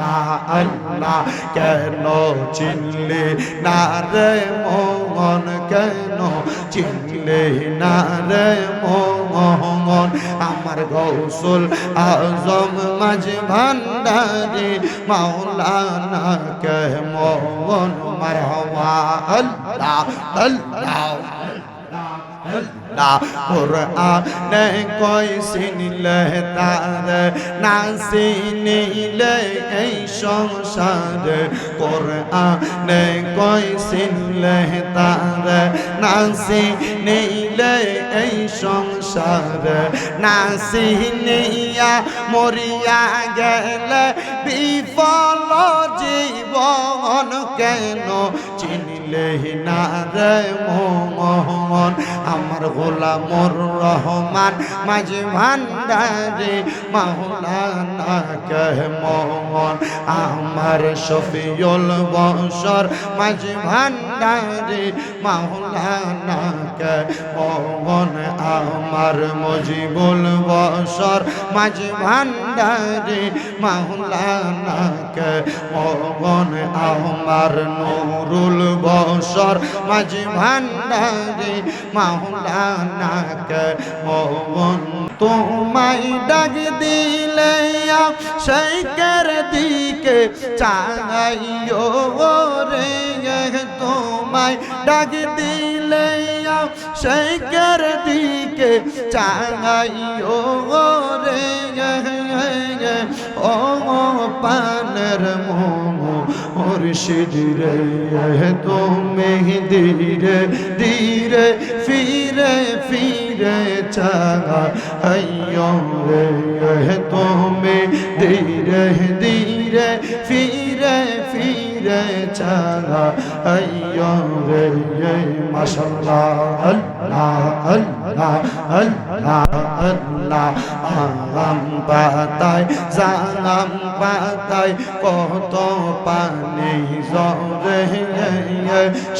আল্লাহ আল্লাহ কেন চিনলে না রে মন কেন চিনলে না রে মন আমার গৌসুল আজম মাঝ ভান্ডারি, মাওলানা কে মন মারহমা আল্লাহ আল্লাহ। কোরআনে কই সিনিলে তার না সিনিলে এই সংসার কোরআনে কই সিনিলে তার না সিনিলে এই সংসার না সিনিয়া মরিয়া গেলে বিফল জীবন কেন চিনিলে না রে মোহন আমার গোলামর রহমান মাঝে ভান্ডারে মাওলানা কে মোহন আমার শফিউল বসর মাঝে ভান্ডারে মাওলানা কে মোহন আমার মজিবুল বসর মাঝে ভান্ডারে, মাওলানা কে মোহন আমার নুরুল বসর মাঝে ভান্ডারে, মাওলানা কে মোহন তোমায় ডাক দিলে শেখের দিকে চাইও রে তোমায় ডাক দিলে শেখের দিকে চাইও রে ও পানের মোমো মুর্শিদ রে তুমি ধীরে ধীরে ফিরে ফিরে আইয়ো রে তুমি ধীরে ধীরে ফিরে ফিরে চাগা আইয়ো রে মাশাল্লাহ আল্লাহ আল্লাহ আল্লাহ আল্লাহ আম পাতায় জানাম পাতায় কত পানি জরে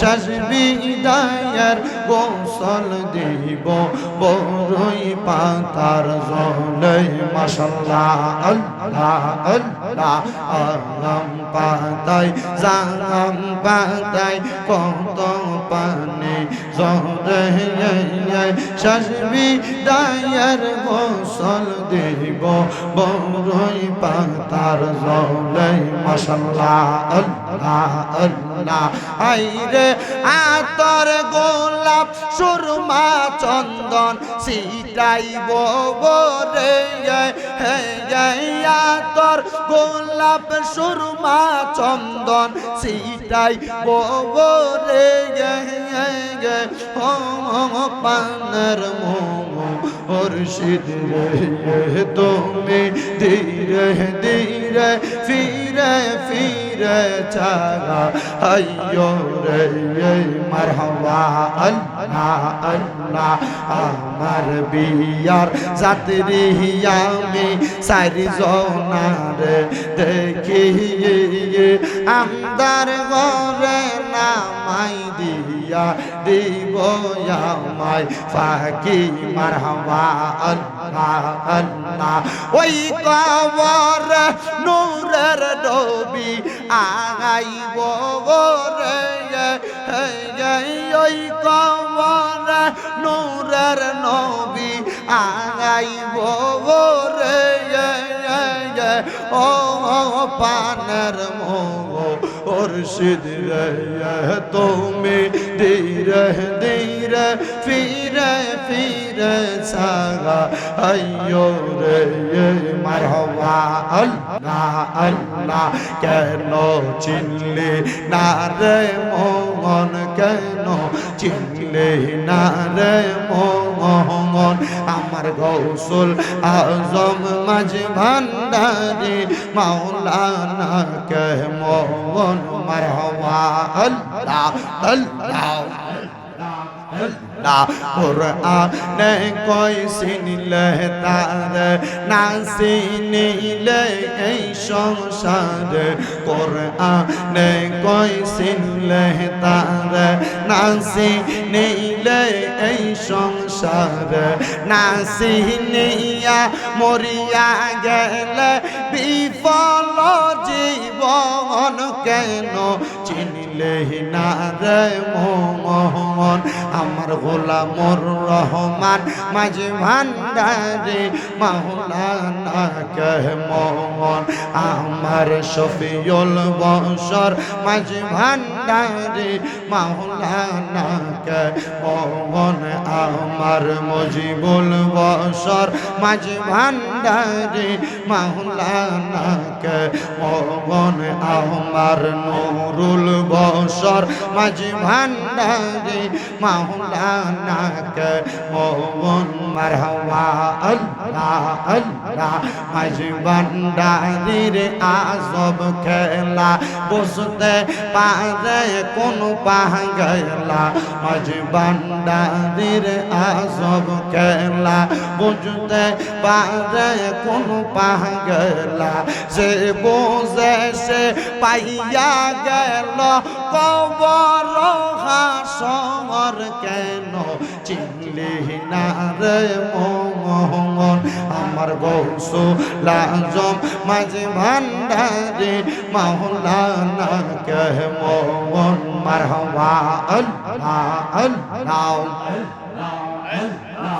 শেষ বিদায়ের গোসল দিব বড়ই পাতার জলে মাসাল্লাহ আল্লাহ আল্লাহ আম পাতায় জানাম পাতায় কত পানি জরে শেষ বিদায়ের গোসল দিব বড়ই পাতার জলে মাসাল্লাহ আল্লাহ আল্লাহ। আইরে আতর গোলাপ সুরমা চন্দন সিটাইব রে আতর গোলাপ সুরমা চন্দন সিটাই রে ও পানের মোমো মুর্শিদ রে তুমি ধীরে ধীরে ফিরে ফিরে চাগা আইয়ো রে মারহাবা, আল্লাহ আল্লাহ, আমার বিয়ার যাত্রী আমি সারি জনার দেখি আমদার ঘরে নামাই দিয়া। দিব আমায় ফাঁকি মারহাবা আল্লাহ আল্লাহ। ওই কবর নূরের ডবি আগাইব রে ওই কবর নূরের নবী আগাইব রে ও পানের মো মুর্শিদ রে তুমি ধীরে ধীরে ফিরে ফিরে সাগা আয়ো রে মারহবা, আল্লাহ আল্লাহ, কেন চিনলে না রে মোহন, কেন চিনলে না রে মোহন। আমার গৌসুল আজম মাঝ ভান্ডারি মাওলানা কে মোহন আল্লাহ আল্লাহ আল্লাহ। না কোরআনে কই সিনিলে তার, না সিনিলে এই সংসার কোরআনে কই সিনিলে তার, না সিনিলে এই সংসার, না সিনিয়া মরিয়া গেলে বিফল জীবন কেন? চিনলে না রে মোহন আমার গোলামর রহমান, মাঝে ভান্ডারে মাওলানা কে মোহন আমার শফিউল বসর মাঝে ভান্ডারে মাওলানা কে মোহন আমার মজিবুল বসর মাঝে ভান্ডারে মাওলানাকে মোহন আমার নুরুল বসর মাঝে ভান্ডারে মাওলানা কে মোহন মারহাবা আল্লাহ আল্লাহ। মাঝে ভান্ডারির আজব খেলা, বুঝতে পারে কোন পাগলা। মাঝে ভান্ডারির আজব খেলা, বুঝতে পারে কোন পাগলা। সে বোঝে সে পাইয়া গেল কবর হাসর কেন? চিনলি না রে মোহন? আমার গৌসু লাজম মাঝে ভান্ডারে মাওলানা কে মোহন? মারহাবা আল্লাহ আল্লাহ লা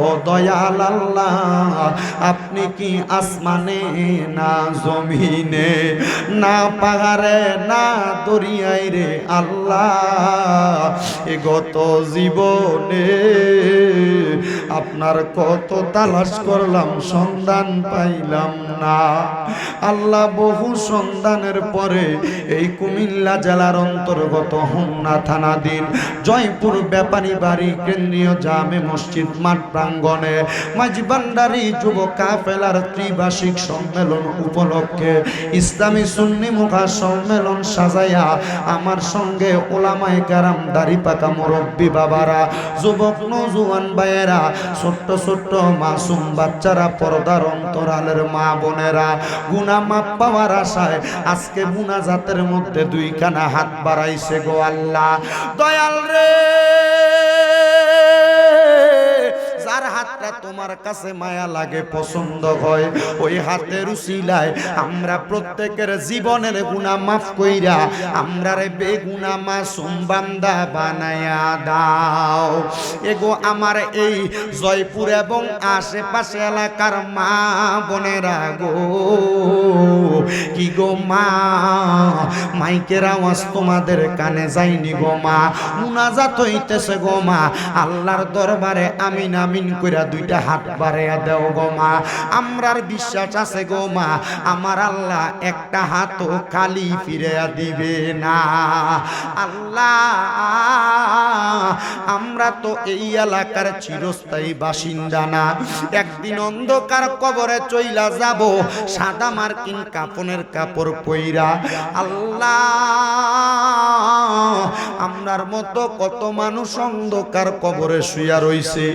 ও দয়াল আল্লাহ আপনি কি আসমানে না জমিনে, না পাহাড়ে, না দরিয়ায় রে আল্লাহ? এ গত জীবনে আপনার কত তালাশ করলাম, সন্ধান পাইলাম না। আল্লাহ বহু সন্ধানের পরে এই কুমিল্লা জেলার অন্তর্গত হোমনা থানাধীন জয়পুর ব্যাপারী বাড়ি কেন্দ্রীয় জামে মসজিদ মাঠ প্রাঙ্গণে। মাঝবান্ডারি যুব কাফেলার ত্রিবার্ষিক সম্মেলন উপলক্ষে ইসলামী সুন্নি মুখা সম্মেলন সাজাইয়া আমার সঙ্গে ওলামাই কারাম, দাড়ি পাকা মুরব্বী বাবারা, যুবক নজুয়ান ভাইয়েরা, ছোট্ট ছোট্ট মাসুম বাচ্চারা, পর্দার অন্তরালের মা বোনেরা, গুনা মাপ পাওয়ার আশায় আজকে মুনা জাতের মধ্যে দুইখানা হাত বাড়াইছে গো আল্লাহ। দয়াল রে! হাতটা তোমার কাছে মায়া লাগে, পছন্দ হয়। ওই হাতের উসিলায় আমরা প্রত্যেকের জীবনের গুণা মাফ কইরা আমরা রে বেগুনা মাসুম বান্দা বানায়া দাও। এগো আমার এই জয়পুর এবং আশেপাশে এলাকার মা বোনেরা গো, কি গো মা? মাইকের আওয়াজ তোমাদের কানে যায়নি গো মা, মুনাজাত হইতেছে গো মা। আল্লাহর দরবারে আমিন আমিন কইরা দুইটা হাত বাড়াইয়া দেও গো মা। আমরার বিশ্বাস আছে গো মা, আমার আল্লাহ একটা হাতও খালি ফিরিয়া দিবে না। আল্লাহ, আমরা তো এই এলাকার চিরস্থায়ী বাসিন্দা না। একদিন অন্ধকার কবরে চইলা যাব, সাদা মার্কিন কাপনের কাপড় পইরা। আল্লাহ, আমরার মতো কত মানুষ অন্ধকার কবরে শুয়া রইছে।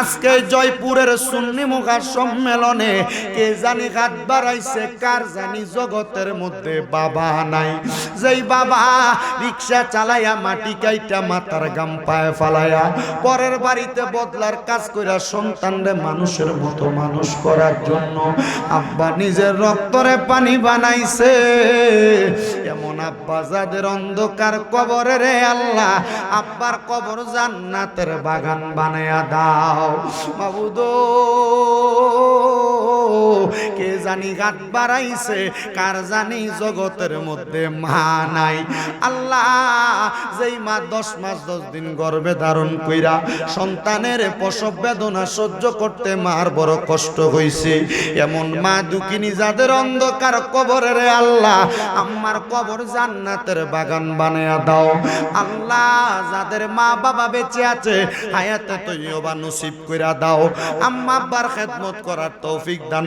আজকে জয়পুরের সুন্নি মুখা সম্মেলনে কে জানি হাত বাড়াইছে, কার জানি জগতের মধ্যে বাবা নাই। যেই বাবা রিক্সা চালাইয়া মাটি কাইটা মাথার গাম পায়ে ফালাইয়া পরের বাড়িতে বদলার কাজ কইরা সন্তানরে মানুষের মতো মানুষ করার জন্য আব্বা নিজের রক্তরে পানি বানাইছে। এমন আব্বা যাদের অন্ধকার কবরে রে আল্লাহ আব্বার কবর জান্নাতের বাগান বানায়া দাও। বাবুদো কে জানি গাত বাড়াইছে, কার জানি জগতের মধ্যে মা নাই। আল্লাহ যেই মা দশ মাস, দশ দিন গর্বে ধারণ কইরা সন্তানের প্রসব বেদনা সহ্য করতে মার বড় কষ্ট হইছে। এমন মা দুঃখিনী যাদের অন্ধকার কবরের আল্লাহ আমার কবর জান্নাতের বাগান বানায়া দাও। আল্লাহ যাদের মা বাবা বেঁচে আছে, হায়াতে তৈবা নসিব কইরা দাও। আম্মা আব্বার খেদমত করার তৌফিক দান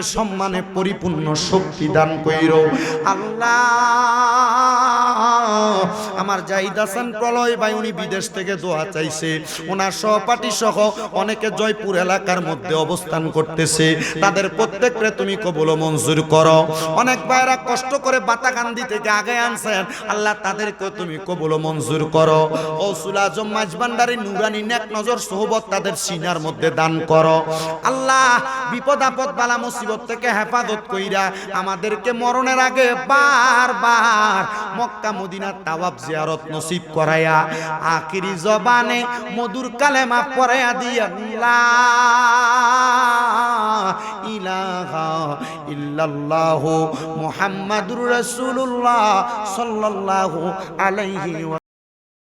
সম্মানে পরিপূর্ণ শক্তি দান কইরো। আল্লাহ, আমার জাহিদ হাসান প্রলয় ভাই, উনি বিদেশ থেকে দোয়া চাইছে। ওনার সহপাঠী সহ অনেকে জয়পুর এলাকার মধ্যে অবস্থান করতেছে। তাদের প্রত্যেকরে তুমি কবল মঞ্জুর করো। অনেক ভাইরা কষ্ট করে বাতাকান্দি থেকে আগে আনছেন। আল্লাহ তাদেরকে তুমি কবল মঞ্জুর করো। ও সুলাজম মাঝবান্ডারি নুরানি নেক নজর সোহবত তাদের সিনার মধ্যে দান করো। আল্লাহ, বিপদ আপদ বালা মুসিবত থেকে হেফাজত কইরা আমাদেরকে মরণের আগে বারবার মক্কা মদিনার তাওয়াব জিয়ারত নসিব করায়া আখিরি জবানে মধুর কালেমা পড়ায়া দিয়া ইলাহা ইল্লাল্লাহু মুহাম্মাদুর রাসূলুল্লাহ সাল্লাল্লাহু আলাইহি